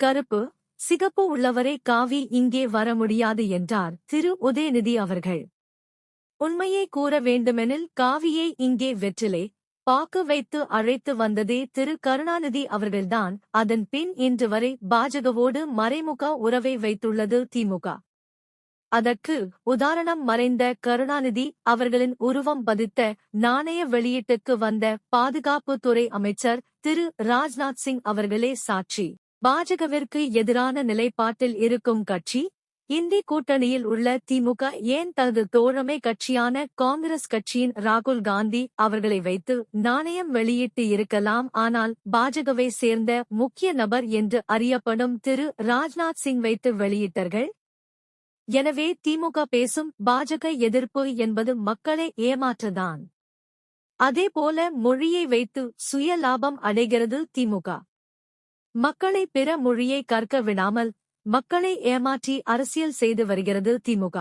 கருப்பு சிகப்பு உள்ளவரை காவி இங்கே வர முடியாது என்றார் திரு உதயநிதி அவர்கள். உண்மையை கூற வேண்டுமெனில் காவியை இங்கே வெற்றிலை பாக்கு வைத்து அழைத்து வந்ததே திரு கருணாநிதி அவர்கள்தான். அதன் பின் இன்று வரை பாஜகவோடு மறைமுக உறவை வைத்துள்ளது திமுக. அதற்கு உதாரணம் மறைந்த கருணாநிதி அவர்களின் உருவம் பதித்த நாணய வெளியீட்டுக்கு வந்த பாதுகாப்புத்துறை அமைச்சர் திரு ராஜ்நாத் சிங் அவர்களே சாட்சி. பாஜகவிற்கு எதிரான நிலைப்பாட்டில் இருக்கும் கட்சி இந்தி கூட்டணியில் உள்ள திமுக ஏன் தனது தோழமை கட்சியான காங்கிரஸ் கட்சியின் ராகுல் காந்தி அவர்களை வைத்து நாணயம் வெளியிட்டு இருக்கலாம் ஆனால் பாஜகவை சேர்ந்த முக்கிய நபர் என்று அறியப்படும் திரு ராஜ்நாத் சிங் வைத்து வெளியிட்டார்கள். எனவே திமுக பேசும் பாஜக எதிர்ப்பு என்பது மக்களை ஏமாற்றதான். அதேபோல மொழியை வைத்து சுய லாபம் அடைகிறது திமுக. மக்களை பிற மொழியை கற்க விடாமல் மக்களை ஏமாற்றி அரசியல் செய்து வருகிறது திமுக.